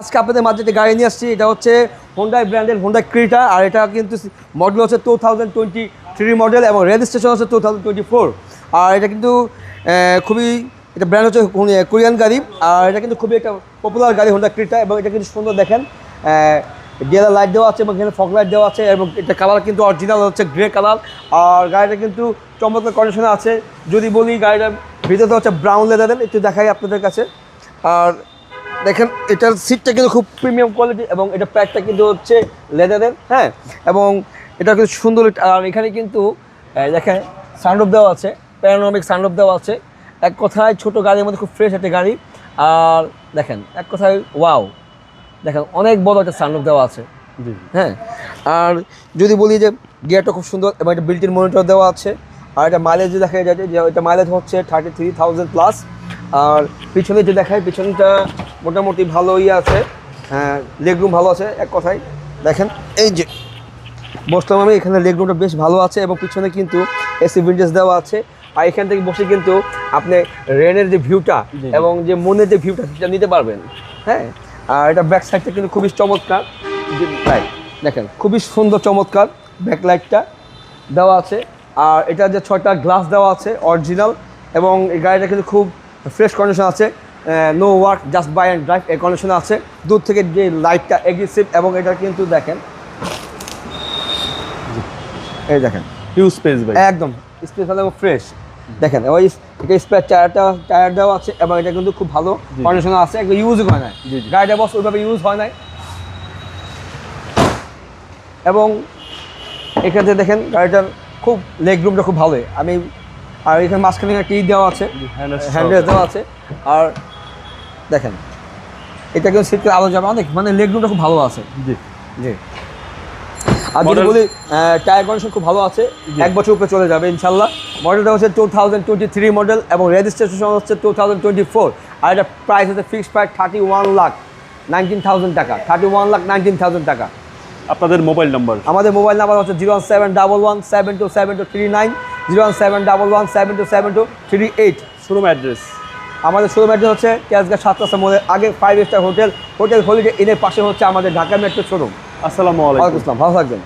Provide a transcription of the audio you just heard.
আজকে আপনাদের মাঝে যে গাড়ি নিয়ে আসছি, এটা হচ্ছে হোন্ডাই ব্র্যান্ডের হোন্ডা ক্রিটা আর এটা কিন্তু মডেল হচ্ছে two thousand twenty three model এবং রেজিস্ট্রেশন হচ্ছে টু থাউজেন্ড টোয়েন্টি ফোর আর এটা কিন্তু খুবই, এটা ব্র্যান্ড হচ্ছে কোরিয়ান গাড়ি। আর এটা কিন্তু খুবই একটা পপুলার গাড়ি হোন্ডা ক্রিটা এবং এটা কিন্তু সুন্দর দেখেন। ডিএলআর লাইট দেওয়া আছে এবং এখানে ফক লাইট দেওয়া আছে এবং এটা কালার কিন্তু অরিজিনাল হচ্ছে গ্রে কালার আর গাড়িটা কিন্তু চমৎকার কন্ডিশনে আছে। যদি বলি গাড়িটা ভিতরে হচ্ছে ব্রাউন লেদারের একটু দেখাই আপনাদের কাছে। আর দেখেন এটার সিটটা কিন্তু খুব প্রিমিয়াম কোয়ালিটি এবং এটা প্যাকটা কিন্তু হচ্ছে লেদারের হ্যাঁ? এবং এটা কিন্তু সুন্দর আর এখানে কিন্তু দেখেন সানরুফ দেওয়া আছে প্যারানমিক সানরুফ দেওয়া আছে। এক কথায় ছোট গাড়ির মধ্যে খুব ফ্রেশ একটা গাড়ি। আর দেখেন এক কথায় ওয়াও দেখেন অনেক বড় একটা সানরুফ দেওয়া আছে। হ্যাঁ? আর যদি বলি যে গিয়ারটা খুব সুন্দর এবং একটা বিল্টিন মনিটর দেওয়া আছে। আর এটা মাইলেজ দেখা যাচ্ছে যে এটা মাইলেজ হচ্ছে থার্টি থ্রি থাউজেন্ড প্লাস আর পিছনে যে দেখায় পিছনটা মোটামুটি ভালো ইয়ে আছে। হ্যাঁ লেগ রুম ভালো আছে এক কথায়। দেখেন এই যে বসলাম আমি এখানে লেগ রুমটা বেশ ভালো আছে এবং পিছনে কিন্তু এসি উইন্ডোজ দেওয়া আছে। আর এখান থেকে বসে কিন্তু আপনি রেনের যে ভিউটা এবং যে মনের যে ভিউটা সেটা নিতে পারবেন। হ্যাঁ আর এটা ব্যাক সাইডটা কিন্তু খুবই চমৎকার। লাইট দেখেন খুবই সুন্দর চমৎকার ব্যাক লাইটটা দেওয়া আছে। আর এটা যে ছয়টা গ্লাস দেওয়া আছে অরিজিনাল এবং এই গাড়িটা কিন্তু খুব ফ্রেশ কন্ডিশন আছে no work just buy and drive এই কন্ডিশনে আছে। দূর থেকে যে লাইটটা এগ্রেসিভ এবং এটা কিন্তু দেখেন। এই দেখেন। হিউজ স্পেস ভাই। একদম স্পেস এবং ফ্রেশ দেখেন ওই এটা স্পেয়ার টায়ারটা টায়ার দেওয়া আছে এবং এটা কিন্তু খুব ভালো। কন্ডিশনে আছে একদম ইউজ হয় না। গাড়িটা বস ওইভাবে ইউজ হয় নাই। এবং এখানে দেখেন গাড়িটার খুব লেগ রুমটা খুব ভালোই। আমি আর এখানে মাঝখানে একটা ই দেওয়া আছে হ্যান্ডেল দেওয়া আছে। আর দেখেন এটা কিন্তু শীতকালে আলো যাবে অনেক মানে লেগ রুমটা খুব ভালো আছে। জি। জি। আর যদি বলি টায়ার কন্ডিশন খুব ভালো আছে এক বছর উপরে চলে যাবে ইনশাল্লাহ মডেলটা হচ্ছে two thousand twenty three model এবং রেজিস্ট্রেশন হচ্ছে টু থাউজেন্ড টোয়েন্টি ফোর আর এটা প্রাইস হচ্ছে fixed price thirty one lakh nineteen thousand টাকা। Thirty one lakh nineteen thousand টাকা। আপনাদের মোবাইল নাম্বার আমাদের মোবাইল নাম্বার হচ্ছে zero seven double one seven two seven two three nine zero one seven double one seven two seven two three eight. Showroom address. আমাদের showroom address হচ্ছে ক্যাশগা সাত রাস্তা মোড়ে আগে five star hotel hotel holiday ইনের পাশে হচ্ছে আমাদের ঢাকা মেট্রো শোরুম আসসালামু আলাইকুম। ভালো থাকবেন।